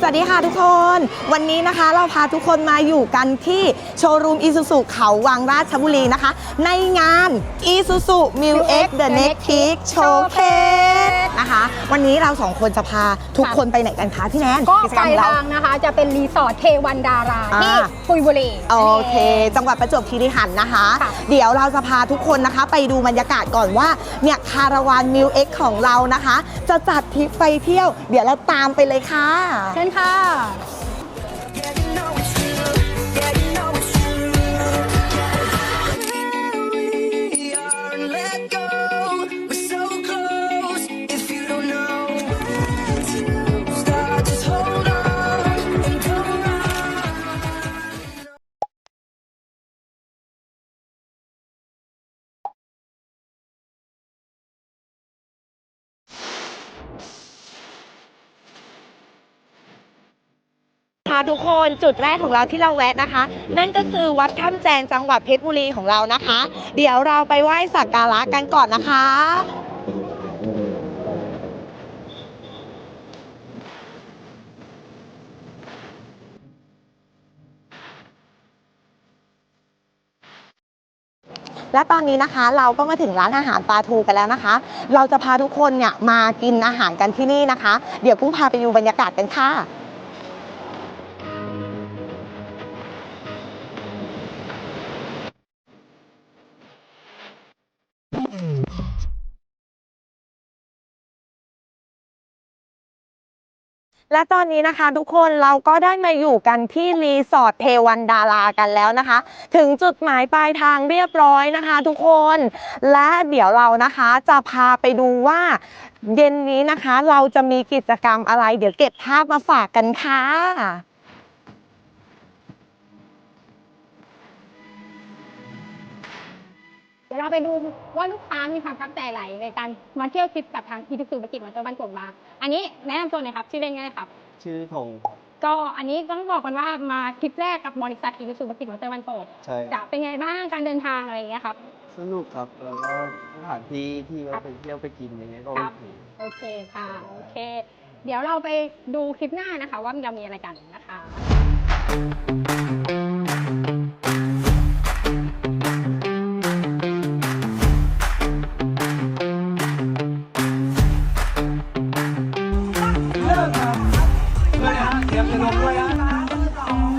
สวัสดีค่ะทุกคน วันนี้นะคะเราพาทุกคนมาอยู่กันที่โชว์รูมอีซูซูเขาวังราชบุรีนะคะ ในงานอีซูซูมิวเอ็กเดอะเน็กทิกโชว์เค นนี้เราสองคนจะพาทุกคนไปไหนกันคะพี่แนนก็กิจปรรลามยของเรา ทางนะคะ จะเป็นรีสอร์ทเทวันดาราอ่า ที่ปุยบุรีโอเคจังหวัดประจวบคีรีขันธ์นะคะ ค่ะ เดี๋ยวเราจะพาทุกคนนะคะไปดูบรรยากาศก่อนว่าเนี่ยคาราวานมิวเอ็กของเรานะคะ จะจัดทริปไปเที่ยว เดี๋ยวเราตามไปเลยค่ะ เชิญค่ะ ค่ะทุกคนจุดแรกของเราที่เราแวะนะคะ นั่นก็คือวัดถ้ำแจงจังหวัดเพชรบุรีของเรานะคะ เดี๋ยวเราไปไหว้สักการะกันก่อนนะคะและตอนนี้นะคะเราก็มาถึงร้านอาหารปลาทูกันแล้วนะคะ เราจะพาทุกคนเนี่ยมากินอาหารกันที่นี่นะคะ เดี๋ยวพุ่งพาไปดูบรรยากาศกันค่ะ และตอนนี้นะคะทุกคนเราก็ได้มาอยู่กันที่รีสอร์ทเทวันดารากันแล้วนะคะ ถึงจุดหมายปลายทางเรียบร้อยนะคะ ทุกคนและเดี๋ยวเรานะคะจะพาไปดูว่าเย็นนี้นะคะ เราจะมีกิจกรรมอะไร เดี๋ยวเก็บภาพมาฝากกันค่ะ เดี๋ยวเราไปดูว่าลูกค้ามีความประทับใจอะไรในการมาเที่ยวทริปกับทางอีทิสุกิจมันเตอร์บ้านกบมาอันนี้แนะนำตัวหน่อยครับชื่อเล่นง่ายครับ ชื่อธงก็อันนี้ต้องบอกกันว่ามาทริปแรกกับบริษัทอีทิสุกิจมันเตอร์บ้านกบใช่ จะเป็นไงบ้างการเดินทางอะไรอย่างเงี้ยครับ สนุกครับแล้วก็สถานที่ที่ว่าไปเที่ยวไปกินอย่างเงี้ยก็ครัโอบเค โอเคค่ะโอเค เดี๋ยวเราไปดูคลิปหน้านะคะ ว่าเรามีอะไรกันนะคะ Oh.